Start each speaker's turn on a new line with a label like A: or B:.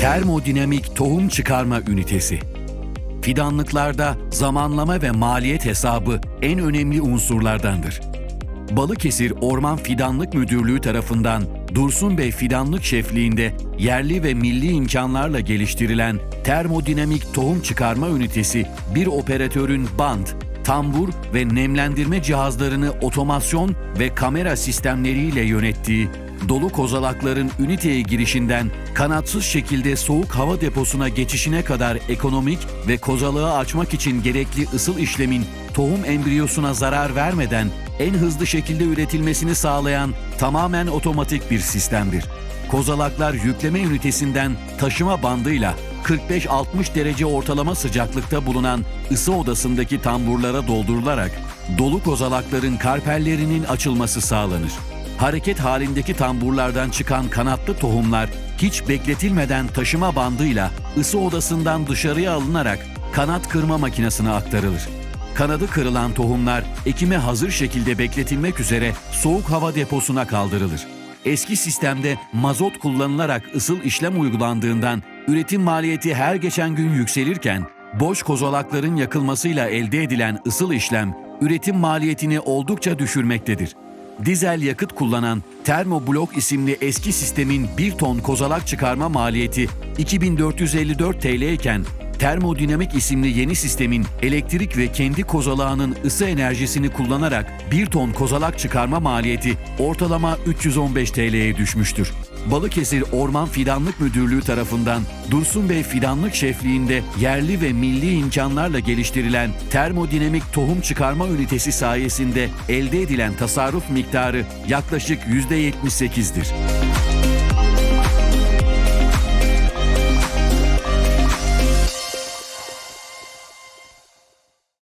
A: Termodinamik tohum çıkarma ünitesi. Fidanlıklarda zamanlama ve maliyet hesabı en önemli unsurlardandır. Balıkesir Orman Fidanlık Müdürlüğü tarafından Dursun Bey Fidanlık Şefliğinde yerli ve milli imkanlarla geliştirilen termodinamik tohum çıkarma ünitesi bir operatörün band, tambur ve nemlendirme cihazlarını otomasyon ve kamera sistemleriyle yönettiği, dolu kozalakların üniteye girişinden kanatsız şekilde soğuk hava deposuna geçişine kadar ekonomik ve kozalığı açmak için gerekli ısıl işlemin tohum embriyosuna zarar vermeden en hızlı şekilde üretilmesini sağlayan tamamen otomatik bir sistemdir. Kozalaklar yükleme ünitesinden taşıma bandıyla 45-60 derece ortalama sıcaklıkta bulunan ısı odasındaki tamburlara doldurularak dolu kozalakların karpellerinin açılması sağlanır. Hareket halindeki tamburlardan çıkan kanatlı tohumlar hiç bekletilmeden taşıma bandıyla ısı odasından dışarıya alınarak kanat kırma makinesine aktarılır. Kanadı kırılan tohumlar ekime hazır şekilde bekletilmek üzere soğuk hava deposuna kaldırılır. Eski sistemde mazot kullanılarak ısıl işlem uygulandığından üretim maliyeti her geçen gün yükselirken boş kozalakların yakılmasıyla elde edilen ısıl işlem üretim maliyetini oldukça düşürmektedir. Dizel yakıt kullanan Termoblok isimli eski sistemin 1 ton kozalak çıkarma maliyeti 2454 TL iken Termodinamik isimli yeni sistemin elektrik ve kendi kozalağının ısı enerjisini kullanarak 1 ton kozalak çıkarma maliyeti ortalama 315 TL'ye düşmüştür. Balıkesir Orman Fidanlık Müdürlüğü tarafından Dursun Bey Fidanlık Şefliğinde yerli ve milli imkanlarla geliştirilen termodinamik tohum çıkarma ünitesi sayesinde elde edilen tasarruf miktarı yaklaşık %78'dir.